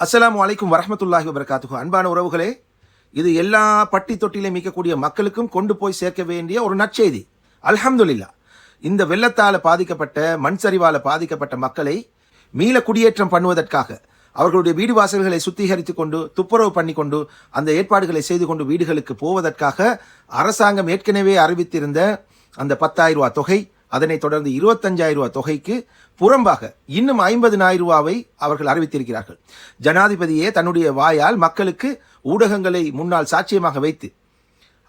அஸ்லாம் அலைக்கும் வரமத்துல்லாஹி வபர்காத்துக்கு அன்பான உறவுகளே இது எல்லா பட்டி தொட்டிலையும் மிக்கக்கூடிய மக்களுக்கும் கொண்டு போய் சேர்க்க வேண்டிய ஒரு நற்செய்தி. அல்ஹம்துல்லா இந்த வெள்ளத்தால் பாதிக்கப்பட்ட மண் சரிவால் பாதிக்கப்பட்ட மக்களை மீள குடியேற்றம் பண்ணுவதற்காக அவர்களுடைய வீடு வாசல்களை சுத்திகரித்து கொண்டு துப்புரவு பண்ணி கொண்டு அந்த ஏற்பாடுகளை செய்து கொண்டு வீடுகளுக்கு போவதற்காக அரசாங்கம் ஏற்கனவே அறிவித்திருந்த அந்த பத்தாயிரம் ரூபாய் தொகை அதனைத் தொடர்ந்து இருபத்தஞ்சாயிரம் ரூபாய் தொகைக்கு புறம்பாக இன்னும் ஐம்பதினாயிரம் ரூபாவை அவர்கள் அறிவித்திருக்கிறார்கள் ஜனாதிபதியே தன்னுடைய வாயால் மக்களுக்கு ஊடகங்களை முன்னால் சாட்சியமாக வைத்து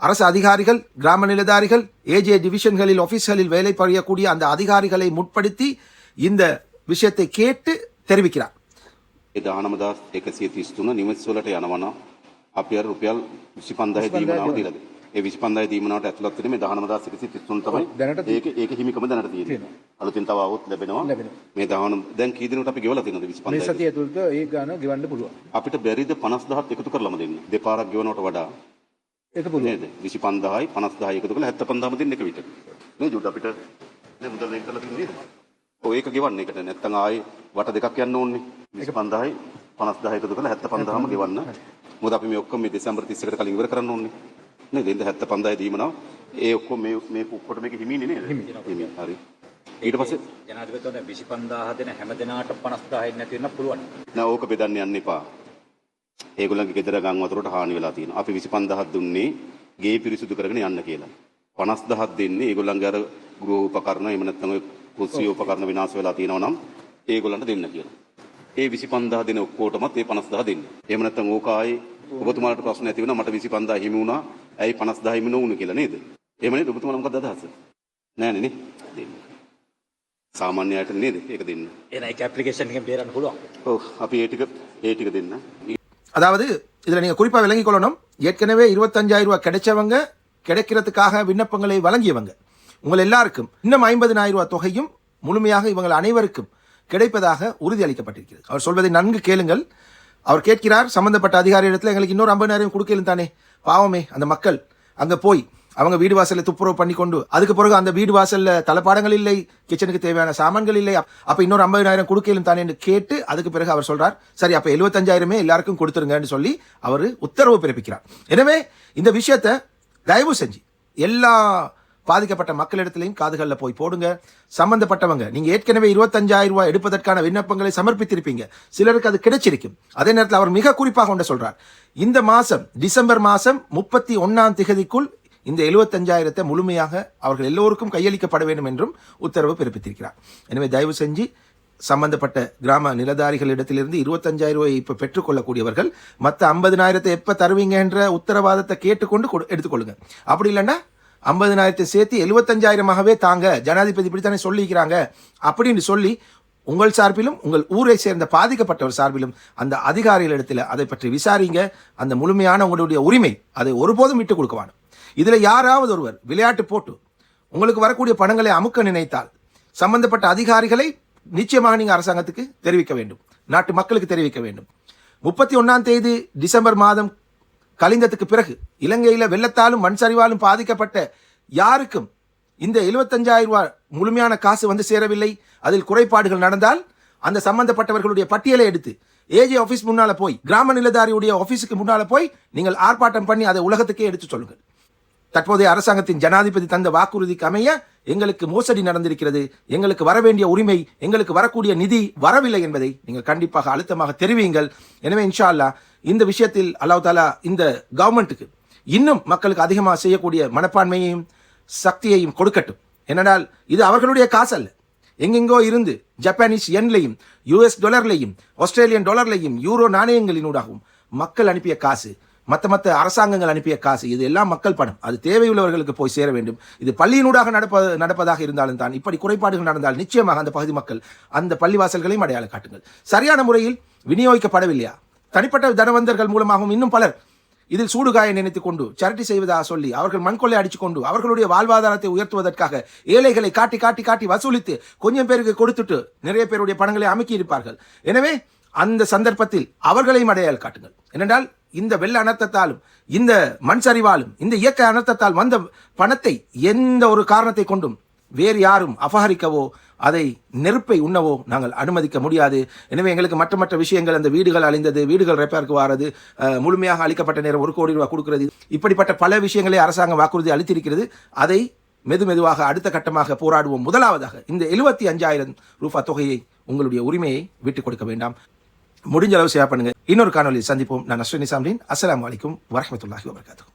அரசு அதிகாரிகள் கிராம நிலதாரிகள் ஏஜே டிவிஷன்களில் ஆபீஸ்களில் வேலை புரியக்கூடிய அந்த அதிகாரிகளை முற்படுத்தி இந்த விஷயத்தை கேட்டு தெரிவிக்கிறார் ඒ දානමදස් එකසිය තිස්තුන නිමස්වලට යනවන අපි අර රුපියල් විසි පන්දාහ දීමනාව දිලද ඒ විසි පන්දාය දීමනාවට ඇතුළත් වෙන මේ දහනමදස් එකසි තිස්තුන් තමයි. දැනට ඒක ඒක හිමිකම දැනට තියෙනවා. අලුතින් තව આવොත් ලැබෙනවා. මේ දහන දැන් කී දිනකට අපි ගෙවලා තියෙනවද විසි මේ පන්දාය සතිය ඇතුළත ඒ ගාන ගෙවන්න පුළුවන්. අපිට බැරිද 50000ත් එකතු කරලම දෙන්න? දෙපාරක් ගෙවනවට වඩා. ඒක පුළුවන්. නේද? 25 50000 එකතු කරලා 75000ම දෙන්න එක විතර. නේ ජුඩ් අපිට නේ මුදල් වෙන් කරලා තින්නේ ඔය ඒක ගෙවන්න එකට. නැත්තම් ආයේ වට දෙකක් යන්න ඕනේ 25000යි 50000 එකතු කරලා 75000ම ගෙවන්න. මොකද අපි මේ ඔක්කොම මේ දෙසැම්බර් 30කට කලින් ඉවර කරන්න ඕනේ නේද ඉතින් 75000 දීමනවා ඒ ඔක්කොම මේ මේ ඔක්කොට මේක හිමිනේ නේද හිමි හරි ඊට පස්සේ ජනාධිපතිතුමා විසි පන්දාහ දෙන හැම දෙනාට පනස්දාහෙන් නැති වෙන්න පුළුවන්. නෑ ඕක බෙදන්න යන්න එපා. ඒගොල්ලන්ගේ ගෙදර ගම් වතුරට හානි වෙලා තියෙනවා. අපි 25000ක් දුන්නේ ගේ පිරිසුදු කරගෙන යන්න කියලා. 50000ක් දෙන්නේ ඒගොල්ලන්ගේ අර ගෘහ උපකරණ එහෙම නැත්නම් ඔය කුස්සිය උපකරණ විනාශ වෙලා තියෙනවා නම් ඒගොල්ලන්ට දෙන්න කියලා. ඒ 25000 දෙන ඔක්කොටමත් ඒ 50000 දෙන්න. එහෙම නැත්නම් ඕක ආයේ ඔබතුමාලට ප්‍රශ්න ඇති වෙනවා මට 25000 හිමි වුණා. ඇයි 50000 හිමි නොවුනේ කියලා නේද? එහෙම නේද ඔබතුමාලා මොකක්ද අදහස? නෑනේ නේ. දෙන්න. සාමාන්‍යයට නේද? ඒක දෙන්න. එන එක ඇප්ලිකේෂන් එකෙන් බේරන්න පුළුවන්. ඔව් අපි ඒ ටික ඒ ටික දෙන්න. அதாவது இதில் நீங்கள் குறிப்பாக விளங்கிக் கொள்ளணும் ஏற்கனவே இருபத்தஞ்சாயிரம் ரூபாய் கிடைச்சவங்க கிடைக்கிறதுக்காக விண்ணப்பங்களை வழங்கியவங்க உங்கள் எல்லாருக்கும் இன்னும் ஐம்பதினாயிரம் ரூபாய் தொகையும் முழுமையாக இவங்கள் அனைவருக்கும் கிடைப்பதாக உறுதியளிக்கப்பட்டிருக்கிறது அவர் சொல்வதை நன்கு கேளுங்கள் அவர் கேட்கிறார் சம்பந்தப்பட்ட அதிகாரியிடத்தில் எங்களுக்கு இன்னொரு ஐம்பதாயிரம் கொடுக்கலும் தானே பாவமே அந்த மக்கள் அங்கே போய் அவங்க வீடு வாசலில் துப்புரவு பண்ணி கொண்டு அதுக்கு பிறகு அந்த வீடு வாசலில் தளபாடங்கள் இல்லை கிச்சனுக்கு தேவையான சாமான்கள் இல்லை. அப்போ இன்னொரு ஐம்பதாயிரம் கொடுக்கலும் தானே கேட்டு அதுக்கு பிறகு அவர் சொல்கிறார் சரி அப்போ எழுபத்தஞ்சாயிரமே எல்லாருக்கும் கொடுத்துருங்கன்னு சொல்லி அவர் உத்தரவு பிறப்பிக்கிறார். எனவே இந்த விஷயத்தை தயவு செஞ்சு எல்லா பாதிக்கப்பட்ட மக்களிடத்திலையும் காதுகளில் போய் போடுங்க. சம்பந்தப்பட்டவங்க நீங்கள் ஏற்கனவே இருபத்தஞ்சாயிரம் ரூபாய் எடுப்பதற்கான விண்ணப்பங்களை சமர்ப்பித்திருப்பீங்க. சிலருக்கு அது கிடைச்சிருக்கும். அதே நேரத்தில் அவர் மிக குறிப்பாக ஒன்று சொல்கிறார் இந்த மாதம் டிசம்பர் மாதம் முப்பத்தி ஒன்றாம் திகதிக்குள் இந்த எழுபத்தஞ்சாயிரத்தை முழுமையாக அவர்கள் எல்லோருக்கும் கையளிக்கப்பட வேண்டும் என்றும் உத்தரவு பிறப்பித்திருக்கிறார். எனவே தயவு செஞ்சு சம்பந்தப்பட்ட கிராம நிலதாரிகளிடத்திலிருந்து இருபத்தஞ்சாயிரம் ரூபாய் இப்போ பெற்றுக்கொள்ளக்கூடியவர்கள் மற்ற ஐம்பதினாயிரத்தை எப்போ தருவீங்க என்ற உத்தரவாதத்தை கேட்டுக்கொண்டு கொடு- எடுத்துக்கொள்ளுங்க. அப்படி இல்லைன்னா ஐம்பதினாயிரத்தை சேர்த்து எழுபத்தஞ்சாயிரமாகவே தாங்க ஜனாதிபதி இப்படித்தானே சொல்லிக்கிறாங்க அப்படின்னு சொல்லி உங்கள் சார்பிலும் உங்கள் ஊரை சேர்ந்த பாதிக்கப்பட்டவர் சார்பிலும் அந்த அதிகாரிகளிடத்தில் அதை பற்றி விசாரிங்க. அந்த முழுமையான உங்களுடைய உரிமை அதை ஒருபோதும் விட்டு கொடுக்கவானும் இதில் யாராவது ஒருவர் விளையாட்டு போட்டு உங்களுக்கு வரக்கூடிய பணங்களை அமுக்க நினைத்தால் சம்பந்தப்பட்ட அதிகாரிகளை நிச்சயமாக நீங்கள் அரசாங்கத்துக்கு தெரிவிக்க வேண்டும். நாட்டு மக்களுக்கு தெரிவிக்க வேண்டும். முப்பத்தி ஒன்றாம் தேதி டிசம்பர் மாதம் கலிங்கத்துக்கு பிறகு இலங்கையில் வெள்ளத்தாலும் மண் சரிவாலும் பாதிக்கப்பட்ட யாருக்கும் இந்த 75000 ரூபாய் முழுமையான காசு வந்து சேரவில்லை. அதில் குறைபாடுகள் நடந்தால் அந்த சம்பந்தப்பட்டவர்களுடைய பட்டியலை எடுத்து ஏஜி ஆஃபீஸ் முன்னால போய் கிராம நிலதாரியுடைய ஆஃபீஸுக்கு முன்னால போய் நீங்கள் ஆர்ப்பாட்டம் பண்ணி அதை உலகத்துக்கே எடுத்து சொல்லுங்கள். தற்போதைய அரசாங்கத்தின் ஜனாதிபதி தந்த வாக்குறுதிக்கு அமைய எங்களுக்கு மோசடி நடந்திருக்கிறது. எங்களுக்கு வர வேண்டிய உரிமை எங்களுக்கு வரக்கூடிய நிதி வரவில்லை என்பதை நீங்கள் கண்டிப்பாக அழுத்தமாக தெரிவியுங்கள். எனவே இன்ஷா அல்லா இந்த விஷயத்தில் அல்லாஹ் தாலா இந்த கவர்மெண்ட்டுக்கு இன்னும் மக்களுக்கு அதிகமாக செய்யக்கூடிய மனப்பான்மையையும் சக்தியையும் கொடுக்கட்டும். என்னென்னால் இது அவர்களுடைய காசு அல்ல எங்கெங்கோ இருந்து ஜப்பானீஸ் என்லையும் யூஎஸ் டாலர்லையும் ஆஸ்திரேலியன் டாலர்லையும் யூரோ நாணயங்களினூடாகவும் மக்கள் அனுப்பிய காசு. மற்ற மற்ற அரசாங்கங்கள் அனுப்பிய காசு இது எல்லாம் மக்கள் பணம். அது தேவையுள்ளவர்களுக்கு போய் சேர வேண்டும். இது பள்ளியினூடாக நடப்ப நடப்பதாக இருந்தாலும் தான் இப்படி குறைபாடுகள் நடந்தால் நிச்சயமாக அந்த பகுதி மக்கள் அந்த பள்ளிவாசல்களையும் அடையாளம் காட்டுங்கள். சரியான முறையில் விநியோகிக்கப்படவில்லையா? தனிப்பட்ட தனவந்தர்கள் மூலமாகவும் இன்னும் பலர் இதில் சூடுகாய நினைத்துக் கொண்டு சரட்டி செய்வதாக சொல்லி அவர்கள் மண்கொள்ளை அடித்துக் கொண்டு அவர்களுடைய வாழ்வாதாரத்தை உயர்த்துவதற்காக ஏழைகளை காட்டி காட்டி காட்டி வசூலித்து கொஞ்சம் பேருக்கு கொடுத்துட்டு நிறைய பேருடைய பணங்களை அமைக்கி இருப்பார்கள் எனவே அந்த சந்தர்ப்பத்தில் அவர்களையும் அடையாளம் காட்டுங்கள். ஏனென்றால் இந்த வெள்ள அனர்த்தத்தாலும் இந்த மண் சரிவாலும் இந்த இயக்க அனர்த்தத்தால் வந்த பணத்தை எந்த ஒரு காரணத்தை கொண்டும் வேறு யாரும் அபகரிக்கவோ அதை நெருப்பை உண்ணவோ நாங்கள் அனுமதிக்க முடியாது. எனவே எங்களுக்கு மற்ற மற்ற விஷயங்கள் அந்த வீடுகள் அழிந்தது வீடுகள் ரெப்பேருக்கு வாரது முழுமையாக அளிக்கப்பட்ட நேரம் ஒரு கோடி ரூபாய் கொடுக்கிறது இப்படிப்பட்ட பல விஷயங்களை அரசாங்கம் வாக்குறுதி அளித்திருக்கிறது. அதை மெது மெதுவாக அடுத்த கட்டமாக போராடுவோம். முதலாவதாக இந்த எழுபத்தி அஞ்சாயிரம் ரூபாய் தொகையை உங்களுடைய உரிமையை விட்டுக் கொடுக்க வேண்டாம். முடிஞ்ச அளவு ஷேர் பண்ணுங்க. இன்னொரு காணொலி சந்திப்போம். நான் அஸ்வினி சாம்ரின். அஸ்லாம் வலைக்கும் வரமத்துல்லாஹி வபரகாத்துஹு.